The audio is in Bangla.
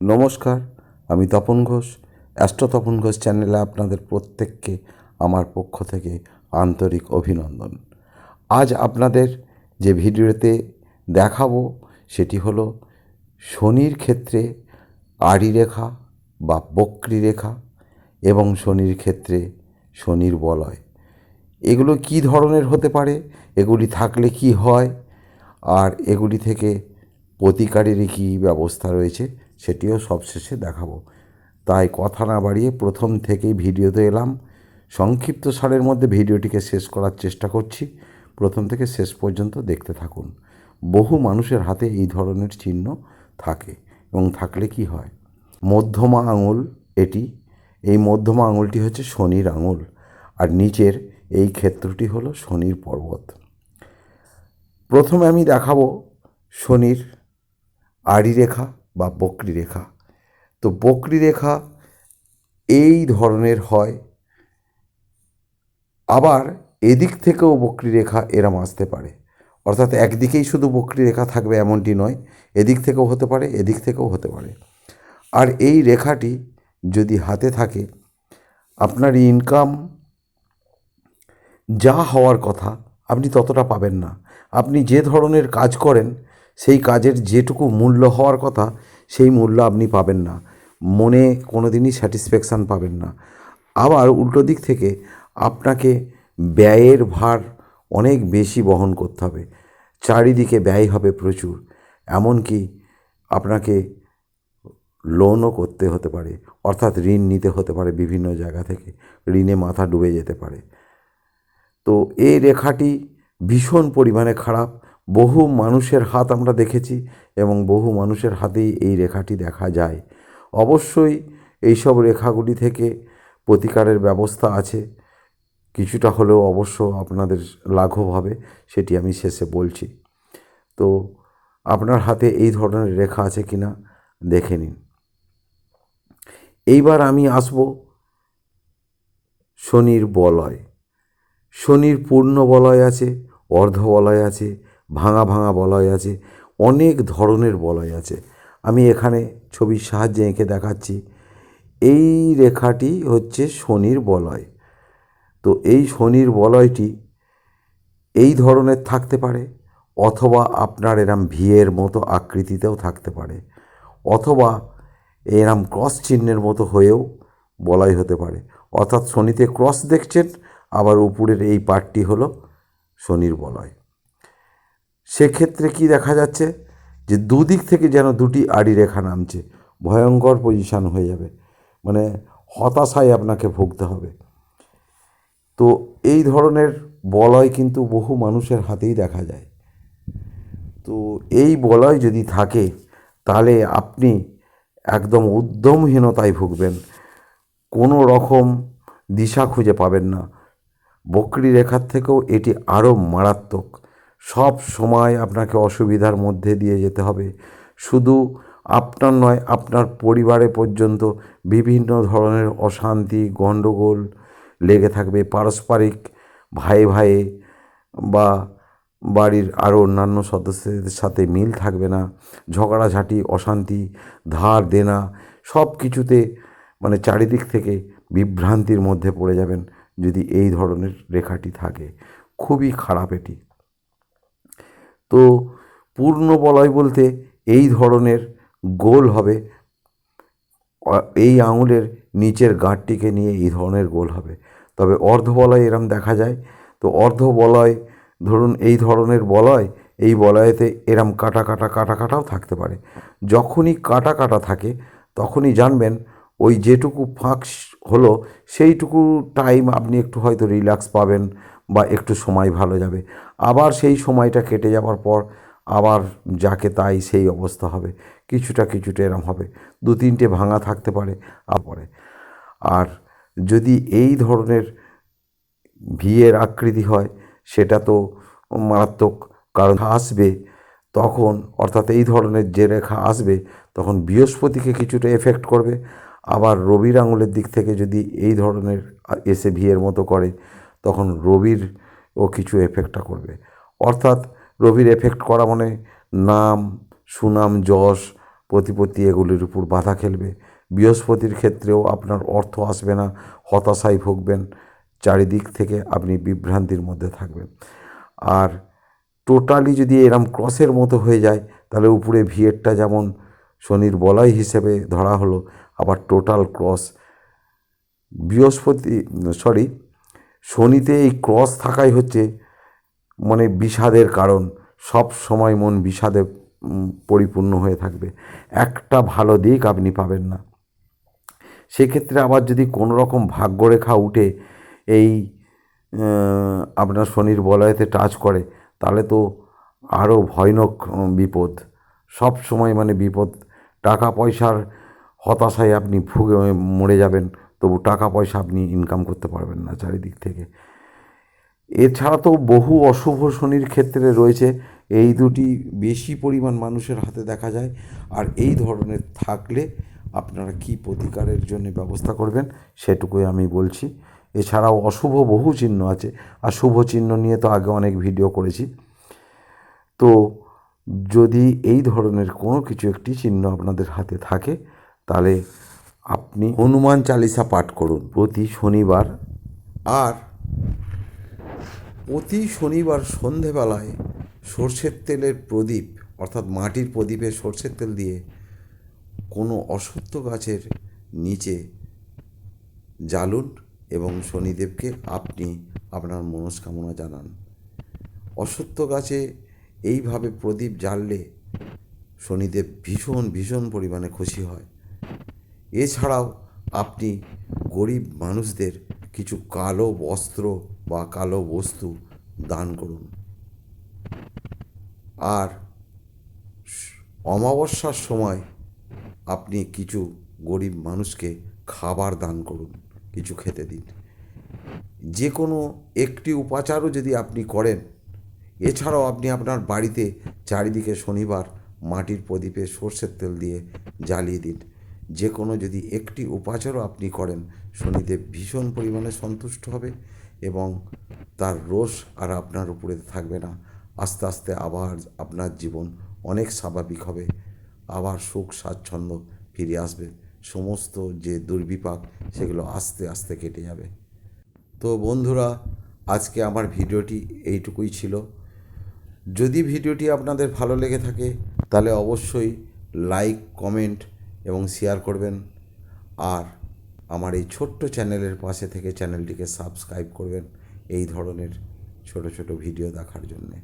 নমস্কার, আমি তপন ঘোষ। অ্যাস্ট্রো তপন ঘোষ চ্যানেলে আপনাদের প্রত্যেককে আমার পক্ষ থেকে আন্তরিক অভিনন্দন। আজ আপনাদের যে ভিডিওতে দেখাবো সেটি হলো শনির ক্ষেত্রে আড়ি রেখা বা বক্রি রেখা এবং শনির ক্ষেত্রে শনির বলয়। এগুলো কি ধরনের হতে পারে? এগুলি থাকলে কি হয়? আর এগুলি থেকে প্রতিকারেরই কী ব্যবস্থা রয়েছে? সেটিও সবশেষে দেখাবো। তাই কথা না বাড়িয়ে প্রথম থেকেই ভিডিওতে এলাম। সংক্ষিপ্ত সারের মধ্যে ভিডিওটিকে শেষ করার চেষ্টা করছি। প্রথম থেকে শেষ পর্যন্ত দেখতে থাকুন। বহু মানুষের হাতে এই ধরনের চিহ্ন থাকে এবং থাকলে কি হয়? মধ্যমা আঙুল এটি। এই মধ্যমা আঙুলটি হচ্ছে শনির আঙুল আর নিচের এই ক্ষেত্রটি হলো শনির পর্বত। প্রথমে আমি দেখাবো শনির আড়ি রেখা। বা বক্রি রেখা। তো বক্রি রেখা এই ধরনের হয়। আবার এদিক থেকেও বক্রি রেখা এরম আসতে পারে। অর্থাৎ একদিকেই শুধু বক্রি রেখা থাকবে এমনটি নয়, এদিক থেকেও হতে পারে, এদিক থেকেও হতে পারে। আর এই রেখাটি যদি হাতে থাকে, আপনার ইনকাম যা হওয়ার কথা আপনি ততটা পাবেন না। আপনি যে ধরনের কাজ করেন সেই কাজের যেটুকু মূল্য হওয়ার কথা, সেই মূল্য আপনি পাবেন না। মনে কোনো দিনই স্যাটিসফ্যাকশান পাবেন না। আবার উল্টো দিক থেকে আপনাকে ব্যয়ের ভার অনেক বেশি বহন করতে হবে। চারিদিকে ব্যয় হবে প্রচুর। এমনকি আপনাকে লোনও করতে হতে পারে। অর্থাৎ ঋণ নিতে হতে পারে বিভিন্ন জায়গা থেকে। ঋণে মাথা ডুবে যেতে পারে। তো এই রেখাটি ভীষণ পরিমাণে খারাপ। বহু মানুষের হাত আমরা দেখেছি এবং বহু মানুষের হাতেই এই রেখাটি দেখা যায়। অবশ্যই এইসব রেখাগুলি থেকে প্রতিকারের ব্যবস্থা আছে। কিছুটা হলেও অবশ্য আপনাদের লাঘব হবে, সেটি আমি শেষে বলছি। তো আপনার হাতে এই ধরনের রেখা আছে কি না দেখে নিন। এইবার আমি আসব শনির বলয়। শনির পূর্ণ বলয় আছে অর্ধ বলয় আছে ভাঙা ভাঙা বলয় আছে, অনেক ধরনের বলয় আছে। আমি এখানে ছবির সাহায্যে এঁকে দেখাচ্ছি। এই রেখাটি হচ্ছে শনির বলয়। তো এই শনির বলয়টি এই ধরনের থাকতে পারে, অথবা আপনার এরম ভিয়ের মতো আকৃতিতেও থাকতে পারে, অথবা এরম ক্রস চিহ্নের মতো হয়েও বলয় হতে পারে। অর্থাৎ শনিতে ক্রস দেখছেন, আবার উপরের এই পার্টটি হলো শনির বলয়। সেক্ষেত্রে কি দেখা যাচ্ছে? যে দুদিক থেকে যেন দুটি আড়ি রেখা নামছে, ভয়ঙ্কর পজিশান হয়ে যাবে। মানে হতাশায় আপনাকে ভুগতে হবে। তো এই ধরনের বলয় কিন্তু বহু মানুষের হাতেই দেখা যায়। তো এই বলয় যদি থাকে, তাহলে আপনি একদম উদ্যমহীনতায় ভুগবেন। কোনো রকম দিশা খুঁজে পাবেন না। বকরি রেখার থেকেও এটি আরও মারাত্মক। সব সময় আপনাকে অসুবিধার মধ্যে দিয়ে যেতে হবে। শুধু আপনার নয়, আপনার পরিবারে পর্যন্ত বিভিন্ন ধরনের অশান্তি, গণ্ডগোল লেগে থাকবে। পারস্পরিক ভাই ভাই বা বাড়ির আরও অন্যান্য সদস্যদের সাথে মিল থাকবে না। ঝগড়াঝাঁটি, অশান্তি, ধার দেনা সব কিছুতে মানে চারিদিক থেকে বিভ্রান্তির মধ্যে পড়ে যাবেন যদি এই ধরনের রেখাটি থাকে। খুবই খারাপ এটি। তো পূর্ণ বলয় বলতে এই ধরনের গোল হবে। এই আঙুলের নিচের গাঁটটিকে নিয়ে এই ধরনের গোল হবে। তবে অর্ধ বলয় এরম দেখা যায়। তো অর্ধ বলয়, ধরুন এই ধরনের বলয়, এই বলয়েতে এরম কাটা কাটা কাটা কাটাও থাকতে পারে। যখনই কাটা কাটা থাকে, তখনই জানবেন ওই যেটুকু ফাঁক হলো সেইটুকু টাইম আপনি একটু হয়তো রিল্যাক্স পাবেন। বা একটু সময় ভালো যাবে। আবার সেই সময়টা কেটে যাওয়ার পর আবার যাকে তাই সেই অবস্থা হবে। কিছুটা কিছুটা এরম হবে। দু তিনটে ভাঙা থাকতে পারে পরে। আর যদি এই ধরনের ভিয়ের আকৃতি হয়, সেটা তো মারাত্মক কারণ আসবে তখন, অর্থাৎ এই ধরনের যে রেখা আসবে তখন বৃহস্পতিকে কিছুটা এফেক্ট করবে। আবার রবির আঙুলের দিক থেকে যদি এই ধরনের এসে ভিয়ের মতো করে তখন রবির ও কিছু এফেক্টটা করবে। অর্থাৎ রবির এফেক্ট করা মানে নাম, সুনাম, যশ, প্রতিপত্তি এগুলির উপর বাধা খেলবে। বৃহস্পতির ক্ষেত্রেও আপনার অর্থ আসবে না, হতাশায় ভুগবেন, চারিদিক থেকে আপনি বিভ্রান্তির মধ্যে থাকবেন। আর টোটালি যদি এরম ক্রসের মতো হয়ে যায়, তাহলে উপরে ভিয়েরটা যেমন শনির বলয় হিসেবে ধরা হলো, আবার টোটাল ক্রস বৃহস্পতি সরি শনিতে এই ক্রস থাকাই হচ্ছে মানে বিষাদের কারণ। সব সময় মন বিষাদে পরিপূর্ণ হয়ে থাকবে। একটা ভালো দিক আপনি পাবেন না। সেক্ষেত্রে আবার যদি কোনো রকম ভাগ্যরেখা উঠে এই আপনার শনির বলয়েতে টাচ করে, তাহলে তো আরও ভয়ানক বিপদ। সব সময় মানে বিপদ। টাকা পয়সার হতাশায় আপনি ভুগে, মরে যাবেন। তবু টাকা পয়সা আপনি ইনকাম করতে পারবেন না চারিদিক থেকে। এছাড়া তো বহু অশুভ শনির ক্ষেত্রে রয়েছে, এই দুটি বেশি পরিমাণ মানুষের হাতে দেখা যায়। আর এই ধরনের থাকলে আপনারা কি প্রতিকারের জন্য ব্যবস্থা করবেন সেটুকুই আমি বলছি। এছাড়াও অশুভ বহু চিহ্ন আছে, আর শুভ চিহ্ন নিয়ে তো আগে অনেক ভিডিও করেছি। তো যদি এই ধরনের কোনো কিছু একটি চিহ্ন আপনাদের হাতে থাকে, তাহলে আপনি হনুমান চালিসা পাঠ করুন প্রতি শনিবার। আর প্রতি শনিবার সন্ধেবেলায় সর্ষের তেলের প্রদীপ, অর্থাৎ মাটির প্রদীপে সর্ষের তেল দিয়ে কোনো অসত্য গাছের নিচে জ্বালুন এবং শনিদেবকে আপনি আপনার মনস্কামনা জানান। অসত্য গাছে এইভাবে প্রদীপ জ্বাললে শনিদেব ভীষণ ভীষণ পরিমাণে খুশি হয়। এছাড়াও আপনি গরিব মানুষদের কিছু কালো বস্ত্র বা কালো বস্তু দান করুন। আর অমাবস্যার সময় আপনি কিছু গরিব মানুষকে খাবার দান করুন, কিছু খেতে দিন। যে কোনো একটি উপাচারও যদি আপনি করেন, এছাড়াও আপনি আপনার বাড়িতে চারিদিকে শনিবার মাটির প্রদীপে সর্ষের তেল দিয়ে জ্বালিয়ে দিন। যে কোনো যদি একটি উপাচারও আপনি করেন, শনিদেব ভীষণ পরিমাণে সন্তুষ্ট হবে এবং তার রোষ আর আপনার উপরে থাকবে না। আস্তে আস্তে আবার আপনার জীবন অনেক স্বাভাবিক হবে। আবার সুখ স্বাচ্ছন্দ্য ফিরে আসবে। সমস্ত যে দুর্বিপাক, সেগুলো আস্তে আস্তে কেটে যাবে। তো বন্ধুরা, আজকে আমার ভিডিওটি এইটুকুই ছিল। যদি ভিডিওটি আপনাদের ভালো লেগে থাকে, তাহলে অবশ্যই লাইক, কমেন্ট এবং শেয়ার করবেন। আর আমার এই ছোট্ট চ্যানেলের পাশে থেকে চ্যানেলটিকে সাবস্ক্রাইব করবেন এই ধরনের ছোট ছোট ভিডিও দেখার জন্যে।